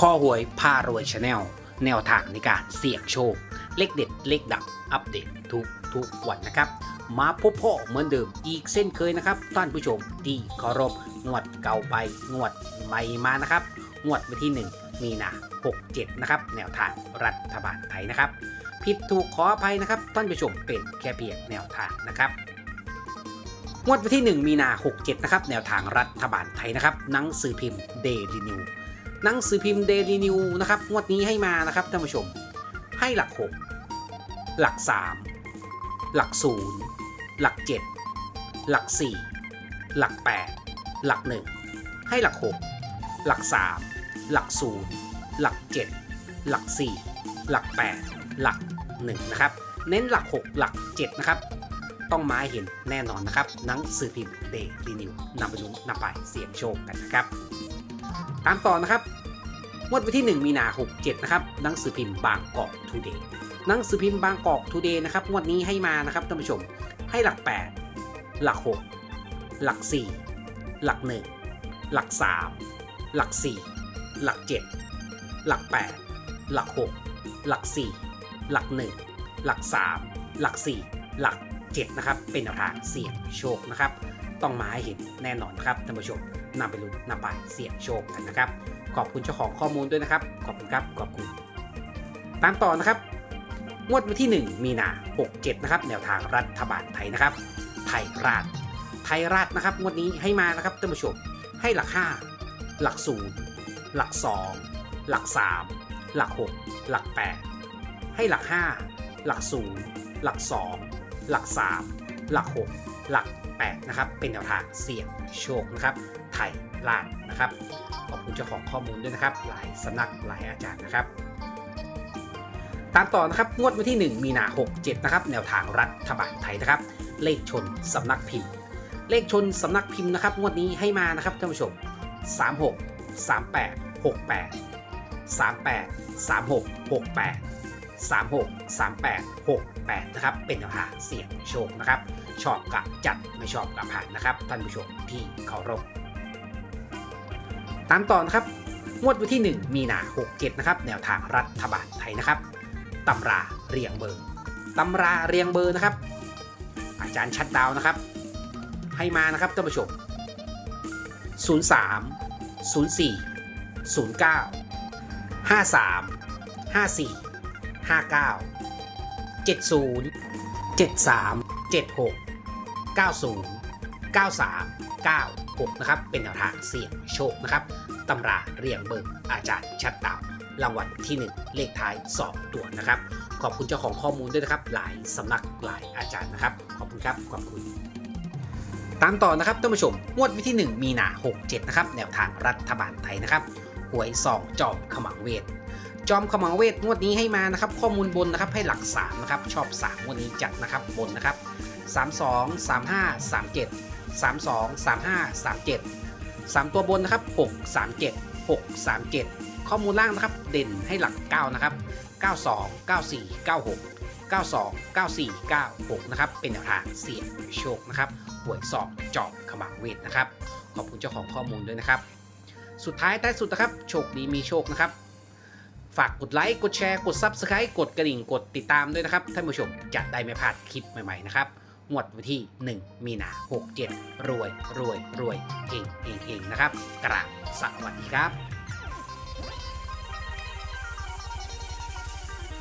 ข้อหวยพารวยชาแนลแนวทางในการเสี่ยงโชค เลขเด็ดเลขดังอัปเดตทุกทุกวันนะครับ มาพบพ่อเหมือนเดิมอีกเส้นเคยนะครับ ท่านผู้ชมที่เคารพงวดเก่าไปงวดใหม่มานะครับ งวดวันที่ 1 มีนา67 นะครับ แนวทางรัฐบาลไทยนะครับ ผิดถูกขออภัยนะครับ ท่านผู้ชมเป็นแค่เพียงแนวทางนะครับงวดวันที่ 1 มีนา 67 นะครับ แนวทางรัฐบาลไทยนะครับ หนังสือพิมพ์ Daily New หนังสือพิมพ์ Daily New นะครับงวดนี้ให้มานะครับท่านผู้ชม ให้หลัก 6 หลัก 3 หลัก 0 หลัก 7 หลัก 4 หลัก 8 หลัก 1 ให้หลัก 6 หลัก 3 หลัก 0 หลัก 7 หลัก 4 หลัก 8 หลัก 1 นะครับ เน้นหลัก 6 หลัก 7 นะครับต้องมาหเห็นแน่นอนนะครับหนังสือพิมพ์เดลีนิวนำไปลุ้นนำไปเสี่ยงโชคกันนะครับ ตามต่อนะครับงวดวันที่ 1 มีนา 67 นะครับ หนังสือพิมพ์บางกอกทูเดย์ หนังสือพิมพ์บางกอกทูเดย์นะครับ งวดนี้ให้มานะครับท่านผู้ชม ให้หลัก 8 หลัก 6 หลัก 4 หลัก 1 หลัก 3 หลัก 4 หลัก 7 หลัก 8 หลัก 6 หลัก 4 หลัก 1 หลัก 3 หลัก 4 หลัก 7 นะครับ เป็นแนวทางเสี่ยงโชคนะครับ ต้องมาให้เห็นแน่นอนครับท่านผู้ชมนำไปลุ้นนำไปเสี่ยงโชคกันนะครับ ขอบคุณเจ้าของข้อมูลด้วยนะครับ ขอบคุณครับขอบคุณ ตามต่อนะครับงวดวันที่ 1 มีนา 67 นะครับ แนวทางรัฐบาลไทยนะครับ ไทยราช ไทยราชนะครับงวดนี้ให้มานะครับท่านผู้ชม ให้หลัก 5 หลัก0หลัก 2 หลัก 3 หลัก 6 หลัก 8 ให้หลัก 5 หลัก0หลัก 2 หลัก 3 หลัก 6 หลัก8นะครับเป็นแนวทางเสี่ยงโชคนะครับไทยราชนะครับขอบคุณเจ้าของข้อมูลด้วยนะครับ หลายสำนักหลายอาจารย์นะครับ ตามต่อนะครับงวดวันที่ 1 มีนา 67 นะครับ แนวทางรัฐบาลไทยนะครับ เลขชนสำนักพิมพ์ เลขชนสำนักพิมพ์นะครับ งวดนี้ให้มานะครับท่านผู้ชม 36 38 68 38 36 68 36 38 68 นะครับ เป็นแนวทางเสี่ยงโชคนะครับ ชอบกับจัดไม่ชอบกับผ่านนะครับท่านผู้ชมที่เคารพตามต่อนะครับงวดวันที่ 1 มีนา 67 นะครับ แนวทางรัฐบาลไทยนะครับตำราเรียงเบอร์ตำราเรียงเบอร์นะครับ อาจารย์ชัดดาวน์นะครับ ให้มานะครับท่านผู้ชม 03 04 09 53 54 59 70 73 76 90 93 96 นะครับ เป็นแนวทางเสี่ยงโชคนะครับตำราเรียงเบิกอาจารย์ชัดดาวน์รางวัลที่ 1 เลขท้าย 2 ตัวนะครับ ขอบคุณเจ้าของข้อมูลด้วยนะครับ หลายสำนักหลายอาจารย์นะครับ ขอบคุณครับ ขอบคุณ ตามต่อนะครับท่านผู้ชมงวดวันที่ 1 มีนา 67 นะครับ แนวทางรัฐบาลไทยนะครับ หวยซองจอมขมังเวท จอมขมังเวทงวดนี้ให้มานะครับ ข้อมูลบนนะครับให้หลัก3นะครับชอบ3งวดนี้จัดนะครับบนนะครับ 32 35 37 32 35 37 3 ตัวบนนะครับ 6 37 6 37 ข้อมูลล่างนะครับ เด่นให้หลัก 9 นะครับ 92 94 96 92 94 96 นะครับ เป็นแนวทางเสี่ยงโชคนะครับหวยสอบจอบขมังเวทนะครับ ขอบคุณเจ้าของข้อมูลด้วยนะครับ สุดท้ายท้สุดนะครับ โชคดีมีโชคนะครับ ฝากกดไลค์ กดแชร์ กด Subscribe กดกระดิ่ง กดติดตามด้วยนะครับ ท่านผู้ชมจะได้ไม่พลาดคลิปใหม่ๆนะครับงวดวันที่ 1 มีนา 67 รวยรวยรวยเฮงเฮงเฮงนะครับ กราบสวัสดีครับ